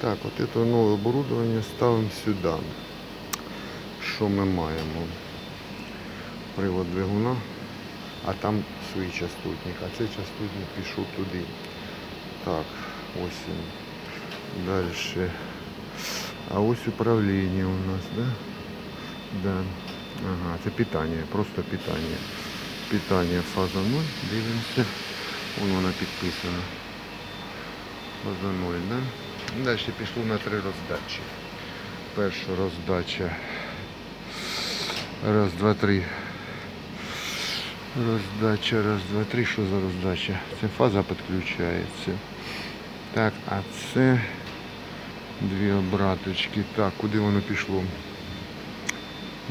Так, от це нове оборудование ставимо сюди. Що ми маємо? Привод двигуна, а там свій частотник, а цей частотник пішов туди. Так, ось він. Далі. А ось управління у нас, да? Да. Ага, це питання, просто питання. Питання фаза 0, дивимося. Вон вона підписана. Фаза 0, да? Далі пішло на три роздачі. Перша роздача. Раз, два, три. Роздача, раз, два, три. Що за роздача? Це фаза підключається. Так, а це дві обраточки. Так, куди воно пішло?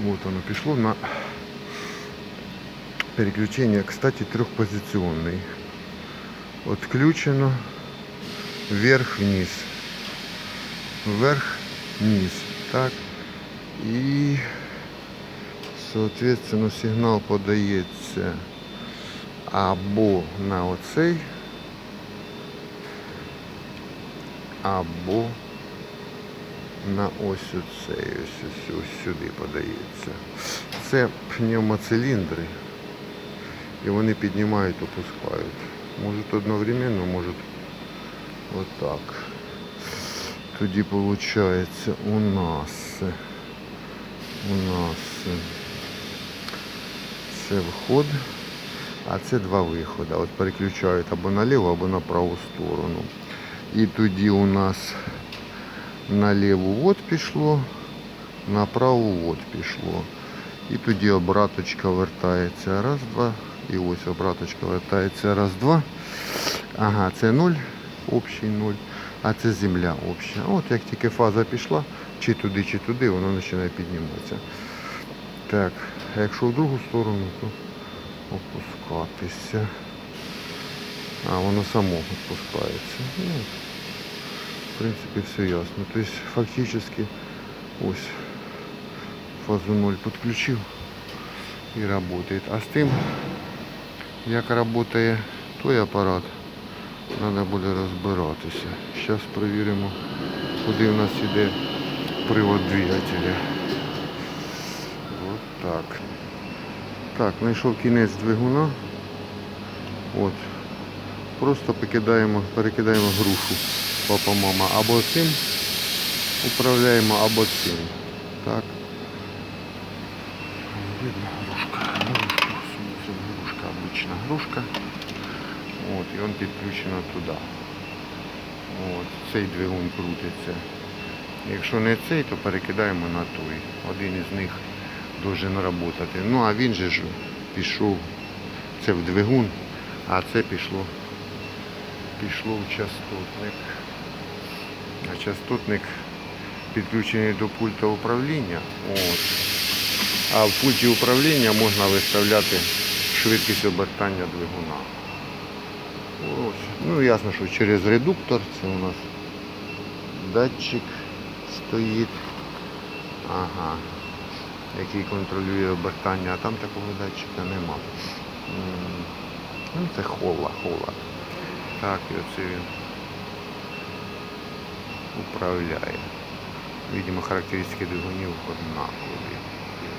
Вот оно пішло на переключение, кстати, трехпозиционный. Отключено вверх-вниз. Вверх-вниз. Так. І, соответственно, сигнал подається або на оцей, або на ось оцей, ось, ось, ось сюди подається. Це пневмоциліндри. І вони піднімають, опускають. Можуть одновременно, можуть отак. Тоді виходить у нас у нас це вход, а це два виходи. От переключають або наліво, або на праву сторону. І тоді у нас наліво вот пішло, направо вот пішло. І тоді обраточка вертається. Раз, два. І ось обраточка вертається. Раз, два. Ага, це нуль, общий нуль. А це земля обща. От як тільки фаза пішла, чи туди, чи туди, воно починає підніматися. Так, а якщо в другу сторону, то опускатися. А, воно само опускається. Ну, в принципе, все ясно. То есть, фактически, ось, фазу 0 подключил и работает. А з тим, як працює той апарат, треба буде розбиратися. Зараз перевіримо, куди у нас іде привод двигателя. От так. Так, знайшов кінець двигуна. От. Просто покидаємо, перекидаємо грушу папа, мама. Або цим управляємо, або цим. Так. Видно грушка. Грушка. Це грушка, обична грушка. От, і він підключено туди. От, цей двигун крутиться. Якщо не цей, то перекидаємо на той. Один із них должен працювати. Ну а він же ж пішов, це в двигун, а це пішло, пішло в частотник. А частотник підключений до пульта управління. От. А в пульті управління можна виставляти швидкість обертання двигуна. Ну ясно, що через редуктор це у нас датчик стоїть. Ага. Який контролює обертання, а там такого датчика нема. Ну, це хола, хола. Так, і оце він управляє. Видимо, характеристики двигунів однакові.